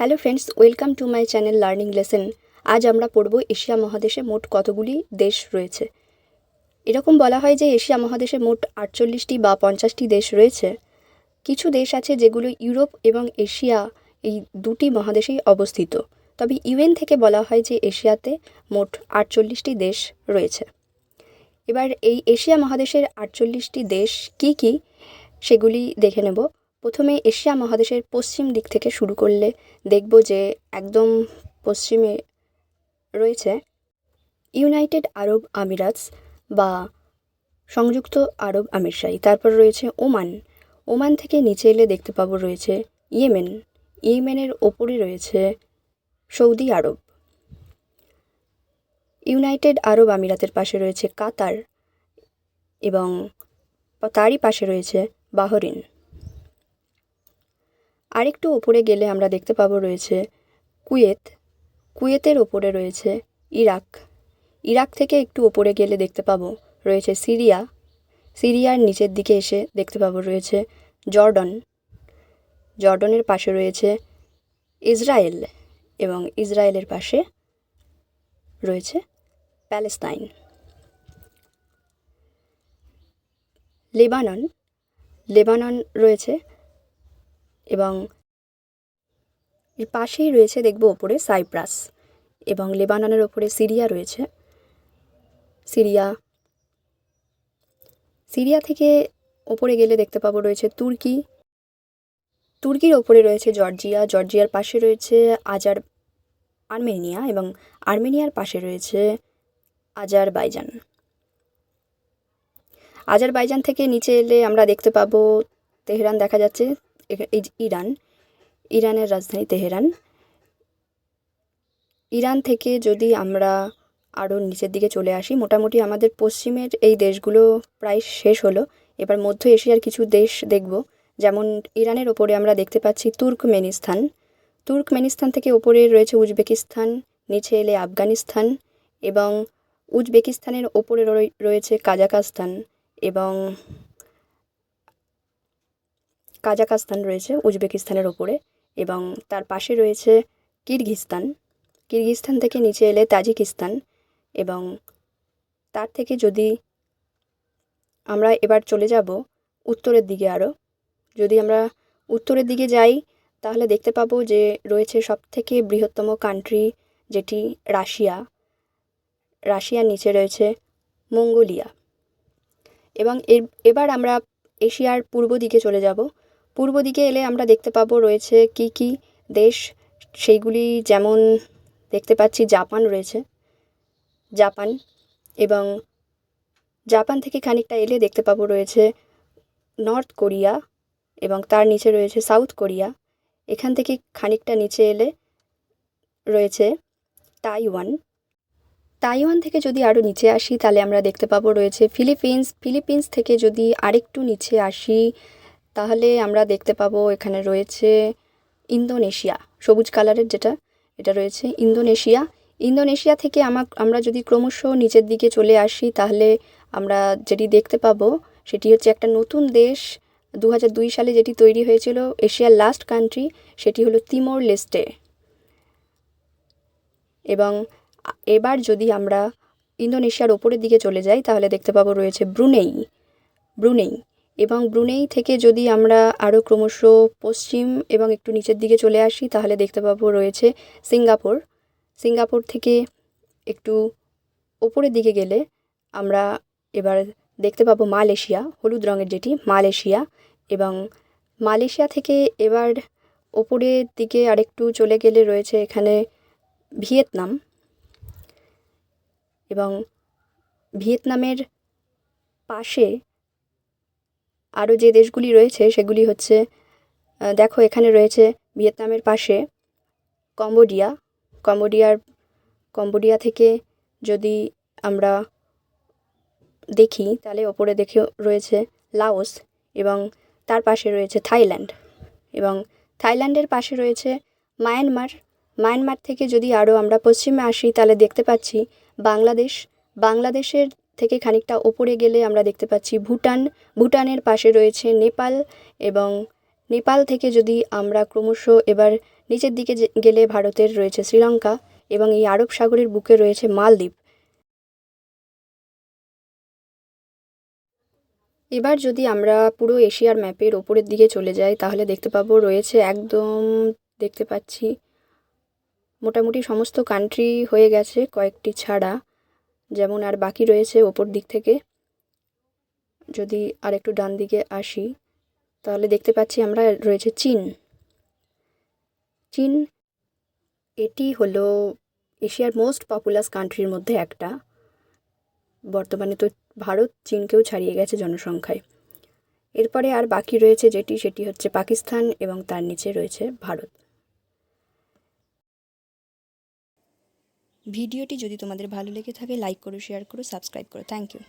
Hello friends welcome to my channel learning lesson আজ আমরা পড়ব এশিয়া মহাদেশে মোট কতগুলি দেশ রয়েছে? এরকম বলা হয় যে এশিয়া মহাদেশে মোট আটচল্লিশটি বা পঞ্চাশটি দেশ রয়েছে। কিছু দেশ আছে যেগুলো ইউরোপ এবং এশিয়া, এই দুটি মহাদেশেই অবস্থিত। তবে ইউএন থেকে বলা হয় যে এশিয়াতে মোট আটচল্লিশটি দেশ রয়েছে। এবার এই এশিয়া মহাদেশের আটচল্লিশটি দেশ কি কি? সেগুলি দেখে নেব। প্রথমে এশিয়া মহাদেশের পশ্চিম দিক থেকে শুরু করলে দেখব যে একদম পশ্চিমে রয়েছে ইউনাইটেড আরব আমিরাতস বা সংযুক্ত আরব আমিরশাহী। তারপর রয়েছে ওমান। ওমান থেকে নিচে এলে দেখতে পাবো রয়েছে ইয়েমেন। ইয়েমেনের ওপরে রয়েছে সৌদি আরব। ইউনাইটেড আরব আমিরাতের পাশে রয়েছে কাতার এবং তারই পাশে রয়েছে বাহরিন। আরেকটু ওপরে গেলে আমরা দেখতে পাবো রয়েছে কুয়েত। কুয়েতের ওপরে রয়েছে ইরাক। ইরাক থেকে একটু ওপরে গেলে দেখতে পাবো রয়েছে সিরিয়া। সিরিয়ার নিচের দিকে এসে দেখতে পাবো রয়েছে জর্ডন। জর্ডনের পাশে রয়েছে ইসরায়েল এবং ইসরায়েলের পাশে রয়েছে প্যালেস্তাইন। লেবানন। লেবানন রয়েছে এবং এর পাশেই রয়েছে দেখব ওপরে সাইপ্রাস এবং লেবাননের ওপরে সিরিয়া রয়েছে। সিরিয়া সিরিয়া থেকে ওপরে গেলে দেখতে পাবো রয়েছে তুর্কি। তুর্কির ওপরে রয়েছে জর্জিয়া, জর্জিয়ার পাশে রয়েছে আজার, আর্মেনিয়া এবং আর্মেনিয়ার পাশে রয়েছে আজারবাইজান। আজারবাইজান থেকে নিচে এলে আমরা দেখতে পাবো, তেহরান দেখা যাচ্ছে। ইরান, ইরানের রাজধানী তেহরান। ইরান থেকে যদি আমরা আরও নিচের দিকে চলে আসি, মোটামুটি আমাদের পশ্চিমের এই দেশগুলো প্রায় শেষ হলো। এবার মধ্য এশিয়ার কিছু দেশ দেখব, যেমন ইরানের ওপরে আমরা দেখতে পাচ্ছি তুর্কমেনিস্তান। তুর্কমেনিস্তান থেকে ওপরে রয়েছে উজবেকিস্তান, নিচে এলে আফগানিস্তান এবং উজবেকিস্তানের ওপরে রয়ে- রয়েছে কাজাকাস্তান এবং কাজাকাস্তান রয়েছে, উজবেকিস্তানের ওপরে এবং তার পাশে রয়েছে কিরগিস্তান কিরগিস্তান থেকে নিচে এলে তাজিকিস্তান এবং তার থেকে যদি আমরা এবার চলে যাব উত্তরের দিকে আরও যদি আমরা উত্তরের দিকে যাই, তাহলে দেখতে পাবো যে রয়েছে সবথেকে বৃহত্তম কান্ট্রি যেটি রাশিয়া। রাশিয়ার নিচে রয়েছে মঙ্গোলিয়া। এবং এর, এবার আমরা এশিয়ার পূর্ব দিকে চলে যাব। পূর্ব দিকে এলে আমরা দেখতে পাবো রয়েছে কি কি দেশ। সেইগুলি যেমন দেখতে পাচ্ছি জাপান রয়েছে। জাপান এবং জাপান থেকে খানিকটা এলে দেখতে পাবো রয়েছে নর্থ কোরিয়া এবং তার নিচে রয়েছে সাউথ কোরিয়া। এখান থেকে খানিকটা নিচে এলে রয়েছে তাইওয়ান। তাইওয়ান থেকে যদি আরও নিচে আসি, তাহলে আমরা দেখতে পাবো রয়েছে ফিলিপিন্স। ফিলিপিন্স থেকে যদি আরেকটু নিচে আসি তাহলে আমরা দেখতে পাবো এখানে রয়েছে ইন্দোনেশিয়া, সবুজ কালারের যেটা, এটা রয়েছে ইন্দোনেশিয়া। ইন্দোনেশিয়া থেকে আমা আমরা যদি ক্রমশ নিচের দিকে চলে আসি, তাহলে আমরা যেটি দেখতে পাবো, সেটি হচ্ছে একটা নতুন দেশ। দু সালে যেটি তৈরি হয়েছিল এশিয়ার লাস্ট কান্ট্রি সেটি হলো তিমোর লেস্টে। এবং এবার যদি আমরা ইন্দোনেশিয়ার ওপরের দিকে চলে যাই, তাহলে দেখতে পাবো রয়েছে ব্রুনেই। ব্রুনেই। এবং ব্রুনেই থেকে যদি আমরা আরও ক্রমশ পশ্চিম এবং একটু নিচের দিকে চলে আসি, তাহলে দেখতে পাবো রয়েছে সিঙ্গাপুর। সিঙ্গাপুর থেকে একটু ওপরের দিকে গেলে আমরা এবার দেখতে পাবো মালয়েশিয়া, হলুদ রঙের যেটি, মালয়েশিয়া। এবং মালয়েশিয়া থেকে এবার ওপরের দিকে আরেকটু চলে গেলে রয়েছে এখানে ভিয়েতনাম। এবং ভিয়েতনামের পাশে আরও যে দেশগুলি রয়েছে, সেগুলি হচ্ছে দেখো এখানে রয়েছে ভিয়েতনামের পাশে কম্বোডিয়া। কম্বোডিয়ার, কম্বোডিয়া থেকে যদি আমরা দেখি, তাহলে ওপরে দেখে রয়েছে লাওস এবং তার পাশে রয়েছে থাইল্যান্ড এবং থাইল্যান্ডের পাশে রয়েছে মায়ানমার। মায়ানমার থেকে যদি আরও আমরা পশ্চিমে আসি, তাহলে দেখতে পাচ্ছি বাংলাদেশ। বাংলাদেশের থেকে খানিকটা ওপরে গেলে আমরা দেখতে পাচ্ছি ভুটান। ভুটানের পাশে রয়েছে নেপাল এবং নেপাল থেকে যদি আমরা ক্রমশ এবার নিচের দিকে গেলে ভারতের রয়েছে শ্রীলঙ্কা এবং এই আরব সাগরের বুকে রয়েছে মালদ্বীপ। এবার যদি আমরা পুরো এশিয়ার ম্যাপের ওপরের দিকে চলে যাই, তাহলে দেখতে পাবো রয়েছে একদম দেখতে পাচ্ছি মোটামুটি সমস্ত কান্ট্রি হয়ে গেছে কয়েকটি ছাড়া। যেমন আর বাকি রয়েছে ওপর দিক থেকে। যদি আর একটু ডান দিকে আসি, তাহলে দেখতে পাচ্ছি আমরা রয়েছে চীন। চীন, এটি হলো এশিয়ার মোস্ট পপুলাস কান্ট্রির মধ্যে একটা। বর্তমানে তো ভারত চীনকেও ছাড়িয়ে গেছে জনসংখ্যায়। এরপরে আর বাকি রয়েছে যেটি, সেটি হচ্ছে পাকিস্তান এবং তার নিচে রয়েছে ভারত। ভিডিওটি যদি তোমাদের ভালো লেগে থাকে লাইক করো শেয়ার করো সাবস্ক্রাইব করো। Thank you